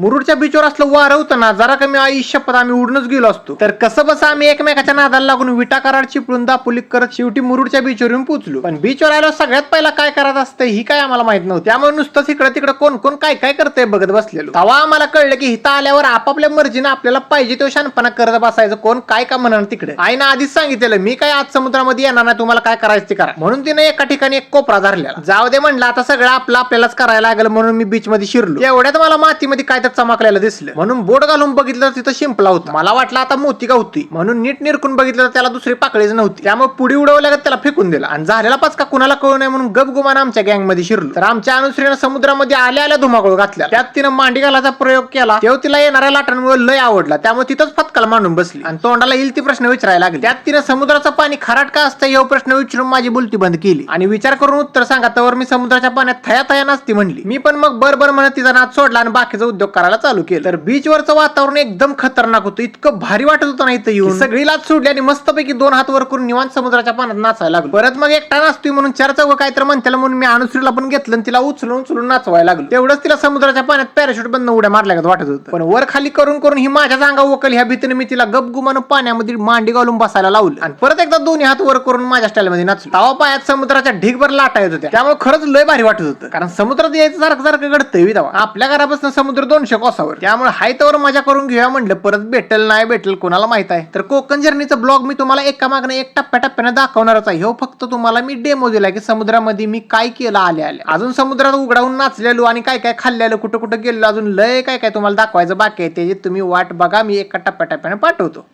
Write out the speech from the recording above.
मुरुडच्या बीचवर असलं वारं होतं ना जरा कमी आई शपथ आम्ही उडूनच गेलो असतो. तर कसं बस आम्ही एकमेकाच्या नादाला लागून विटा कराड चिपळून दापोली करत शेवटी मुरुडच्या बीचवर येऊन पोहोचलो. पण बीचवर आलो सगळ्यात पहिला काय करत असतं ही काय आम्हाला माहीत नव्हतं. त्यामुळे नुसतंच इकडे तिकडे कोण कोण काय काय करतंय बघत बसलेलो. तेव्हा आम्हाला कळलं की इथं आल्यावर आपापल्या मर्जीनं आपल्याला पाहिजे तो शानपणा करत बसायचं कोण काय का म्हणणार तिकडे. आईनं आधीच सांगितलेलं मी काय आज समुद्रामध्ये येणार नाही तुम्हाला काय करायचं ते करा. म्हणून तिने एका ठिकाणी एक कोपरा धरलेला. जाऊ दे म्हणलं आता सगळं आपलं आपल्यालाच करायला लागलं म्हणून मी बीच मध्ये शिरलो. एवढ्यात मला मातीमध्ये काय तर चमकलेलं दिसलं. म्हणून बोट घालून बघितलं तर तिथं शिंपला होता. मला वाटलं आता मोती का होती. म्हणून नीट निरकून बघितलं तर त्याला दुसरी पाकळीच नव्हती. त्यामुळे पुढे उडवल्या त्याला फेकून दिला. आणि झालेला पाचका कुणाला कळू नये म्हणून गपगुमान आमच्या गँगमध्ये शिरलो. तर आमच्या अनुश्रीनं समुद्रामध्ये आल्या आल्या धुमाकूळ घातल्या. त्यात तिनं मांडी घालायचा प्रयोग केला. तेव्हा तिला येणाऱ्या लाटांमुळे लय आवडला. त्यामुळे तिथंच फतकाला मांडून बसली. आणि तोंडाला येईल ती प्रश्न विचारायला लागले. त्यात तिनं समुद्राचं पाणी खाराट का असतं हे प्रश्न विचारून माझी बोलती बंद केली. आणि विचार करून उत्तर सांगा तर मी समुद्राच्या पाण्यात थया थया नसती म्हणली. मी पण मग बर बर म्हणत तिचा नाच सोडला आणि बाकीचा उद्योग करायला चालू केलं. तर बीचवरचं वातावरण एकदम खतरनाक होतं. इतकं भारी वाटत होतं ना इथं येऊन. सगळी लाच सोडली आणि मस्तपैकी दोन हात वर करून निवांत समुद्राच्या पाण्यात नाचायला लागलो. परत मग एकटा नाचतोय म्हणून चार चौघ काय तर म्हणत्याला म्हणून मी अनुश्रीला पण घेतलं आणि तिला उचलून उचलून नाचवायला लागलो. तेवढंच तिला समुद्राच्या पाण्यात पॅराशूट बंद उड्या मारल्या वाटत होतं. पण वर खाली करून करून ही माझ्या जागा वकल ह्या भीतीने मी तिला गपगुमान पाण्यामध्ये मांडी घालून बसायला लावलं. आणि परत एकदा दोन्ही हात वर करून माझ्या स्टाईल मध्ये नाचलो. तवा पायात समुद्राच्या ढीगभर लाटा येत होत्या. त्यामुळे खरंच लय भारी वाटत होतं. कारण समुद्रात यायचं सारखं सारखं घडतंय आपल्या घरापासून समुद्र दोनशे कोसावर त्यामुळे हाय तर मजा करून घेऊया म्हणलं परत भेटेल नाही भेटेल कोणाला माहीत आहे. तर कोकण जर्नीचा ब्लॉग मी तुम्हाला एका मागणं एक टप्प्याटप्प्याने दाखवणारच आहे. हो फक्त तुम्हाला मी डेमो दिला की समुद्रामध्ये मी काय केलं आले आले अजून समुद्रात उघडावून नाचलेलो आणि काय काय खाल्लेलं कुठं कुठं गेलो अजून लय काय काय तुम्हाला दाखवायचं बाकी आहे त्याची तुम्ही वाट बघा मी एका टप्प्याटप्प्याने पाठवतो.